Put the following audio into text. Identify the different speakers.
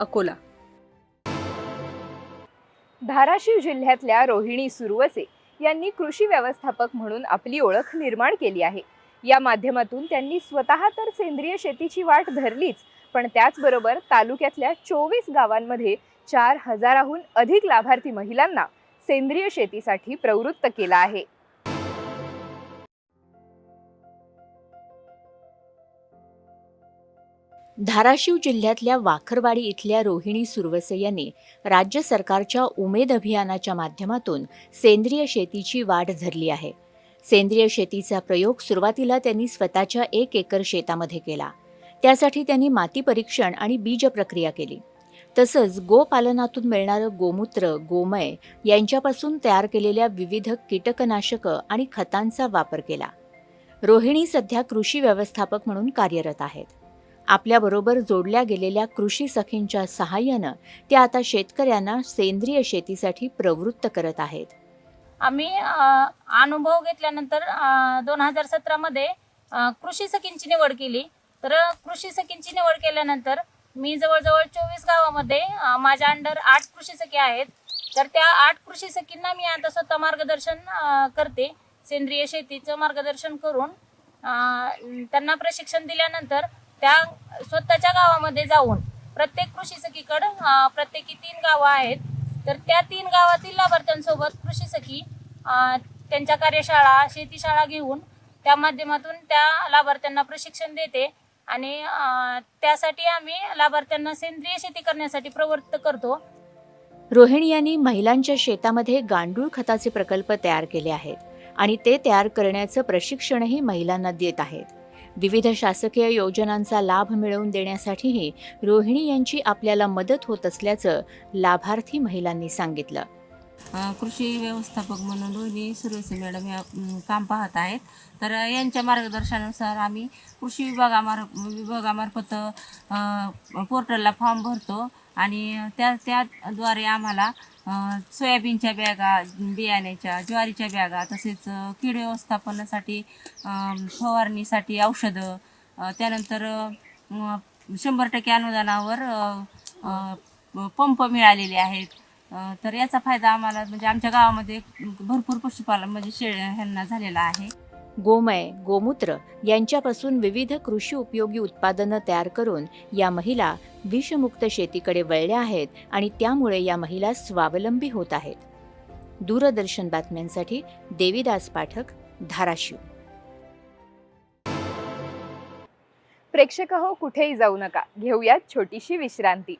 Speaker 1: अकोला.
Speaker 2: धाराशिव जिल्ह्यातल्या रोहिणी सुरवसे यांनी कृषी व्यवस्थापक म्हणून आपली ओळख निर्माण केली आहे. या माध्यमातून त्यांनी स्वतः तर सेंद्रिय शेतीची वाट धरलीच पण त्याचबरोबर तालुक्यातल्या चोवीस गावांमध्ये चार हजाराहून अधिक लाभार्थी महिलांना सेंद्रिय शेतीसाठी प्रवृत्त केला आहे.
Speaker 3: धाराशिव जिल्ह्यातल्या वाखरवाडी इथल्या रोहिणी सुरवसे यांनी राज्य सरकारच्या उमेद अभियानाच्या माध्यमातून सेंद्रिय शेतीची वाढ धरली आहे. सेंद्रिय शेतीचा प्रयोग सुरुवातीला त्यांनी स्वतःच्या एक एकर शेतामध्ये केला. त्यासाठी त्यांनी माती परीक्षण आणि बीज प्रक्रिया केली. तसंच गोपालनातून मिळणारं गोमूत्र गोमय यांच्यापासून तयार केलेल्या विविध कीटकनाशकं आणि खतांचा वापर केला. रोहिणी सध्या कृषी व्यवस्थापक म्हणून कार्यरत आहेत. आपल्याबरोबर जोडल्या गेलेल्या कृषी सखींच्या सहाय्यानं त्या आता शेतकऱ्यांना सेंद्रिय शेतीसाठी प्रवृत्त करत आहेत.
Speaker 4: आम्ही अनुभव घेतल्यानंतर दोन हजार सतरामध्ये कृषी सखींची निवड केली. तर कृषी सखींची निवड केल्यानंतर मी जवळजवळ चोवीस गावामध्ये माझ्या अंडर आठ कृषी सखी आहेत. तर त्या आठ कृषी सखींना मी आता स्वतः मार्गदर्शन करते. सेंद्रिय शेतीचं मार्गदर्शन करून त्यांना प्रशिक्षण दिल्यानंतर त्या स्वतःच्या गावामध्ये जाऊन प्रत्येक कृषी सखीकडं प्रत्येकी तीन गावं आहेत. तर त्या तीन गावातील लाभार्थ्यांसोबत कृषी सखी त्यांच्या कार्यशाळा शेतीशाळा घेऊन त्या माध्यमातून त्या लाभार्थ्यांना प्रशिक्षण देते आणि त्यासाठी आम्ही लाभार्थ्यांना सेंद्रिय शेती करण्यासाठी प्रवृत्त करतो.
Speaker 3: रोहिणी यांनी महिलांच्या शेतामध्ये गांडूळ खताचे प्रकल्प तयार केले आहेत आणि ते तयार करण्याचं प्रशिक्षणही महिलांना देत आहेत. विविध शासकीय योजनांचा लाभ मिळवून देण्यासाठीही रोहिणी यांची आपल्याला मदत होत असल्याचं लाभार्थी महिलांनी सांगितलं.
Speaker 5: कृषी व्यवस्थापक म्हणून रोहिणी सुरवसे मॅडम या काम पाहत आहेत. तर यांच्या मार्गदर्शनानुसार आम्ही कृषी विभागामार विभागामार्फत पोर्टलला फॉर्म भरतो. आणि त्या त्याद्वारे आम्हाला सोयाबीनच्या बॅगा बियाण्याच्या ज्वारीच्या बॅगा तसेच कीड व्यवस्थापनासाठी फवारणीसाठी औषधं त्यानंतर शंभर टक्के अनुदानावर पंप मिळालेले आहेत. तर याचा फायदा आम्हाला म्हणजे आमच्या गावामध्ये भरपूर पशुपालन म्हणजे शेळ ह्यांना झालेला आहे.
Speaker 3: गोमय गोमूत्र यांच्यापासून विविध कृषी उपयोगी उत्पादनं तयार करून या महिला विषमुक्त शेतीकडे वळल्या आहेत आणि त्यामुळे या महिला स्वावलंबी होत आहेत. दूरदर्शन बातम्यांसाठी देविदास पाठक धाराशिव.
Speaker 2: प्रेक्षक हो कुठेही जाऊ नका. घेऊयात छोटीशी विश्रांती.